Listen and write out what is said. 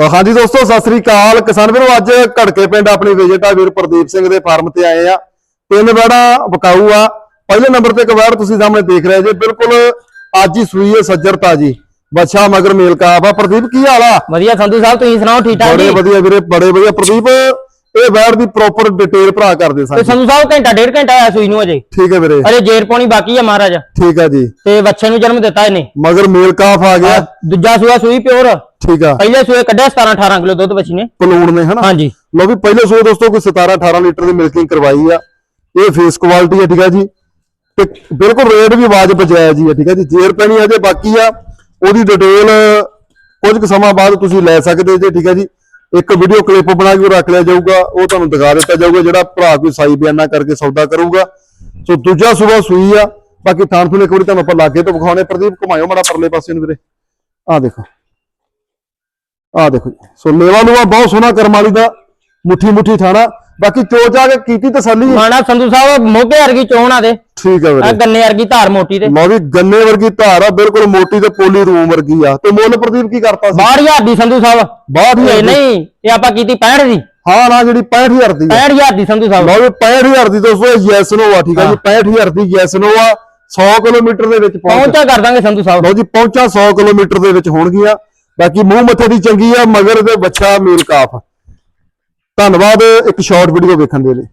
ਹਾਂਜੀ ਦੋਸਤੋ ਸਤਿ ਸ੍ਰੀ ਅਕਾਲ। ਕਿਸਾਨ ਵੀਰੋ ਅੱਜ ਘੜਕੇ ਪਿੰਡ ਆਪਣੀ ਵਿਜਿਟ ਆ ਵੀਰ ਪ੍ਰਦੀਪ ਸਿੰਘ ਦੇ ਫਾਰਮ ਤੇ ਆਏ ਆ। ਤਿੰਨ ਵੜਾ ਬਕਾਊ ਆ। ਪਹਿਲੇ ਨੰਬਰ ਤੇ ਇੱਕ ਵੜ ਤੁਸੀਂ ਸਾਹਮਣੇ ਦੇਖ ਰਹੇ ਜੇ। ਬਿਲਕੁਲ ਅੱਜ ਹੀ ਸੂਈ ਹੈ ਸੱਜਰਤਾ ਜੀ। ਬੱਚਾ ਮਗਰ ਮੇਲ ਕਾਬ ਆ ਪ੍ਰਦੀਪ ਕੀ ਹਾਲ ਆ? ਵਧੀਆ ਸੰਧੂ ਸਾਹਿਬ ਤੁਸੀਂ ਸੁਣਾਓ ਠੀਕ ਠਾਕ ਬੜੇ ਜੀ? ਵਧੀਆ ਵੀਰੇ ਬੜੇ ਵਧੀਆ। ਪ੍ਰਦੀਪ ਇਹ ਵੜ ਦੀ ਪ੍ਰੋਪਰ ਡਿਟੇਲ ਭਰਾ ਕਰਦੇ ਤੇ ਸਾਨੂੰ ਸੰਧੂ ਸਾਹਿਬ ਘੰਟਾ ਡੇਢ ਘੰਟਾ ਆਇਆ ਸੂਈ ਨੂੰ ਅਜੇ। ਠੀਕ ਹੈ ਵੀਰੇ। ਅਜੇ ਜੇਰ ਪਾਉਣੀ ਬਾਕੀ ਆ ਮਹਾਰਾਜ। ਠੀਕ ਆ ਜੀ। ਤੇ ਬੱਚੇ ਨੂੰ ਜਨਮ ਦਿੱਤਾ ਇਹਨੇ। ਮਗਰ ਮੇਲ ਕਾਫ ਆ ਗਿਆ। ਦੂਜਾ ਸੂਆ ਸੂਈ ਪਿਓਰ। ਠੀਕ ਆ। ਪਹਿਲੇ ਸੂਏ ਕੱਢਿਆ 17 18 ਕਿਲੋ ਦੁੱਧ ਬੱਚੀ ਨੇ। ਪਲੂਣ ਨੇ ਹਨਾ? ਹਾਂਜੀ। ਲੋ ਵੀ ਪਹਿਲੇ ਸੂਏ ਦੋਸਤੋ ਕੋਈ 17 18 ਲੀਟਰ ਦੀ ਮਿਲਕਿੰਗ ਕਰਵਾਈ ਆ। ਇਹ ਫੇਸ ਕੁਆਲਿਟੀ ਹੈ ਠੀਕ ਆ ਜੀ। ਤੇ ਬਿਲਕੁਲ ਰੇਟ ਵੀ ਆਵਾਜ਼ ਬਜਾਇਆ ਜੀ ਹੈ ਠੀਕ ਆ ਜੀ। ਜੇਰ ਪੈਣੀ ਅਜੇ ਬਾਕੀ ਆ ਉਹਦੀ ਡਿਟੇਲ ਕੁਝ ਸਮਾਂ ਬਾਅਦ ਤੁਸੀਂ ਲੈ ਸਕਦੇ ਜੇ ਠੀਕ ਆ ਜੀ। ਇੱਕ ਵੀਡੀਓ ਕਲਿੱਪ ਬਣਾ ਕੇ ਰੱਖ ਲਿਆ ਜਾਊਗਾ, ਉਹ ਤੁਹਾਨੂੰ ਦਿਖਾ ਦਿੱਤਾ ਜਾਊਗਾ, ਜਿਹੜਾ ਭਰਾ ਕੋਈ ਸਾਈ ਬਿਆਨਾ ਕਰਕੇ ਸੌਦਾ ਕਰੂਗਾ। ਸੋ ਦੂਜਾ ਸੂਆ ਸੂਈ ਆ, ਬਾਕੀ ਥਾਣ ਥੂਣ ਇੱਕ ਵਾਰੀ ਤੁਹਾਨੂੰ ਆਪਾਂ ਲਾਗੇ ਤੋਂ ਵਿਖਾਉਣੇ ਪ੍ਰਦੀਪ, ਘੁਮਾਇਓ ਮਾੜਾ ਪਰਲੇ ਪਾਸੇ ਨੂੰ ਵੀਰੇ। ਆ ਦੇਖੋ। ਆ ਦੇਖੋ ਜੀ। ਸੋ ਲੇਵਾ ਲੂਆ ਬਹੁਤ ਸੋਹਣਾ ਕਰਮਾਲੀ ਦਾ ਮੁੱਠੀ ਮੁੱਠੀ ਥਾਣਾ। ਬਾਕੀ ਚੋਚ ਆ ਕੇ ਕੀਤੀ ਤਸੱਲੀ ਮਾਣਾ ਸੰਧੂ ਸਾਹਿਬ ਮੋਢੇ ਵਰਗੀ ਚੋਣ ਆ ਦੇ। ਠੀਕ ਹੈ ਆ ਵੀਰੇ। ਗੰਨੇ ਵਰਗੀ ਧਾਰ ਮੋਟੀ ਤੇ ਲਓ ਵੀ ਗੰਨੇ ਵਰਗੀ ਧਾਰ ਆ ਬਿਲਕੁਲ ਮੋਟੀ ਤੇ ਪੋਲੀ ਰੂਮ ਵਰਗੀ ਆ। ਤੇ ਮੁੱਲ ਪ੍ਰਦੀਪ ਕੀ ਕਰਤਾ ਸੀ? 62000 ਦੀ ਸੰਧੂ ਸਾਹਿਬ। ਬਾਹਠ ਇਹ। ਨਹੀਂ ਇਹ ਆਪਾਂ ਕੀਤੀ 65 ਦੀ। ਹਾਂ ਨਾ ਜਿਹੜੀ 65000 ਦੀ ਆ। 65000 ਦੀ ਸੰਧੂ ਸਾਹਿਬ। ਲਓ ਵੀ 65000 ਦੀ ਦੋਸਤੋ ਯੈਸ ਨੋ ਆ ਠੀਕ ਆ ਜੀ। 65000 ਦੀ ਯੈਸ ਨੋ ਆ। 100 ਕਿਲੋਮੀਟਰ ਦੇ ਵਿੱਚ ਪਹੁੰਚ ਪਹੁੰਚਾ ਕਰ ਦਾਂਗੇ ਸੰਧੂ ਸਾਹਿਬ। ਲਓ ਜੀ ਪਹੁੰਚਾ 100 ਕਿਲੋਮੀਟਰ ਦੇ ਵਿੱਚ ਹੋਣਗੀਆਂ। ਬਾਕੀ ਮੂੰਹ ਮੱਥੇ ਦੀ ਚੰਗੀ ਆ ਮਗਰ ਤੇ ਬੱਚਾ ਮੀਰ ਕਾਫ। ਧੰਨਵਾਦ ਇੱਕ ਸ਼ਾਰਟ ਵੀਡੀਓ ਵੇਖਣ ਦੇ ਲਈ।